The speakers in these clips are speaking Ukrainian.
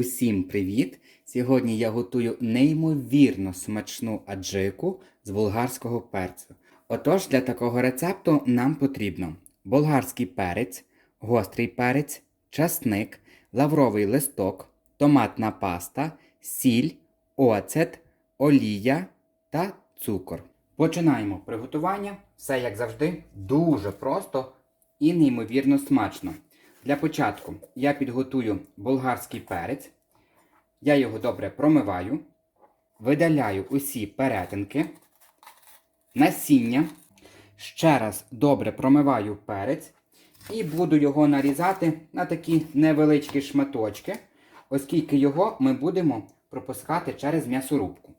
Усім привіт! Сьогодні я готую неймовірно смачну аджику з болгарського перцю. Отож, для такого рецепту нам потрібно болгарський перець, гострий перець, часник, лавровий листок, томатна паста, сіль, оцет, олія та цукор. Починаємо приготування. Все як завжди дуже просто і неймовірно смачно. Для початку я підготую болгарський перець. Я його добре промиваю, видаляю усі перетинки, насіння. Ще раз добре промиваю перець і буду його нарізати на такі невеличкі шматочки, оскільки його ми будемо пропускати через м'ясорубку.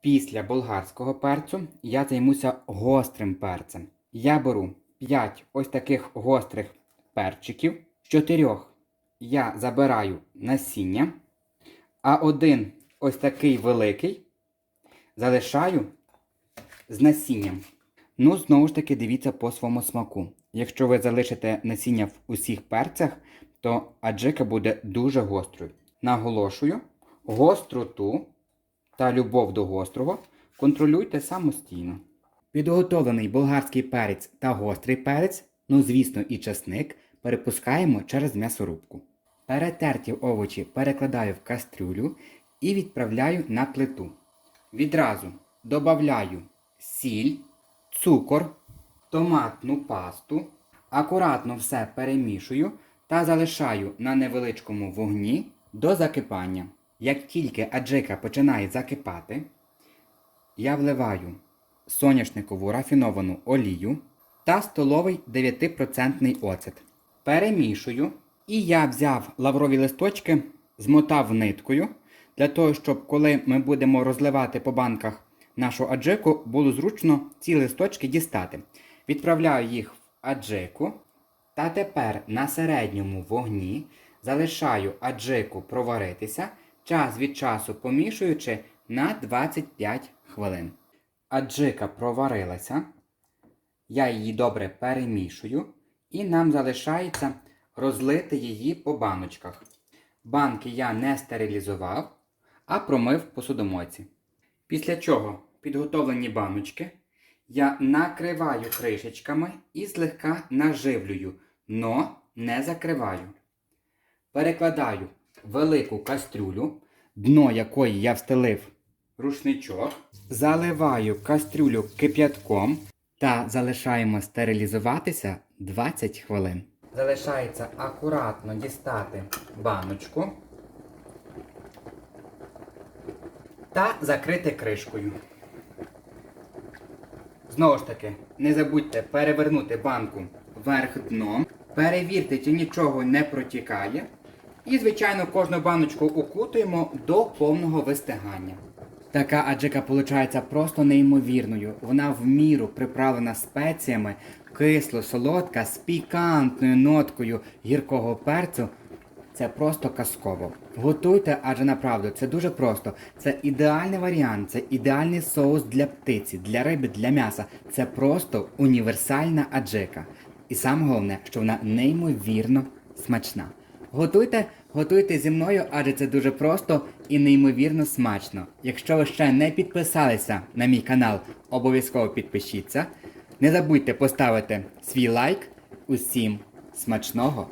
Після болгарського перцю я займуся гострим перцем. Я беру 5 ось таких гострих перчиків. З чотирьох я забираю насіння, а один ось такий великий залишаю з насінням. Ну, знову ж таки, дивіться по своєму смаку. Якщо ви залишите насіння в усіх перцях, то аджика буде дуже гострою. Наголошую, гостроту та любов до гострого контролюйте самостійно. Підготовлений болгарський перець та гострий перець, ну звісно, і часник, перепускаємо через м'ясорубку. Перетерті овочі перекладаю в кастрюлю і відправляю на плиту. Відразу додаю сіль, цукор, томатну пасту, акуратно все перемішую та залишаю на невеличкому вогні до закипання. Як тільки аджика починає закипати, я вливаю соняшникову рафіновану олію та столовий 9% оцет. Перемішую. І я взяв лаврові листочки, змотав ниткою, для того, щоб коли ми будемо розливати по банках нашу аджику, було зручно ці листочки дістати. Відправляю їх в аджику. Та тепер на середньому вогні залишаю аджику проваритися, час від часу помішуючи на 25 хвилин. Аджика проварилася. Я її добре перемішую, і нам залишається розлити її по баночках. Банки я не стерилізував, а промив посудомойці. Після чого підготовлені баночки я накриваю кришечками і злегка наживлюю, но не закриваю. Перекладаю велику кастрюлю, дно якої я встелив рушничок, заливаю кастрюлю кип'ятком та залишаємо стерилізуватися 20 хвилин. Залишається акуратно дістати баночку та закрити кришкою. Знову ж таки, не забудьте перевернути банку вверх дном. Перевірте, чи нічого не протікає. І, звичайно, кожну баночку окутуємо до повного вистигання. Така аджика виходить просто неймовірною. Вона в міру приправлена спеціями, кисло, солодка, з пікантною ноткою гіркого перцю. Це просто казково. Готуйте, адже направду це дуже просто. Це ідеальний варіант, це ідеальний соус для птиці, для риби, для м'яса. Це просто універсальна аджика. І саме головне, що вона неймовірно смачна. Готуйте, готуйте зі мною, адже це дуже просто і неймовірно смачно. Якщо ви ще не підписалися на мій канал, обов'язково підпишіться. Не забудьте поставити свій лайк. Усім смачного!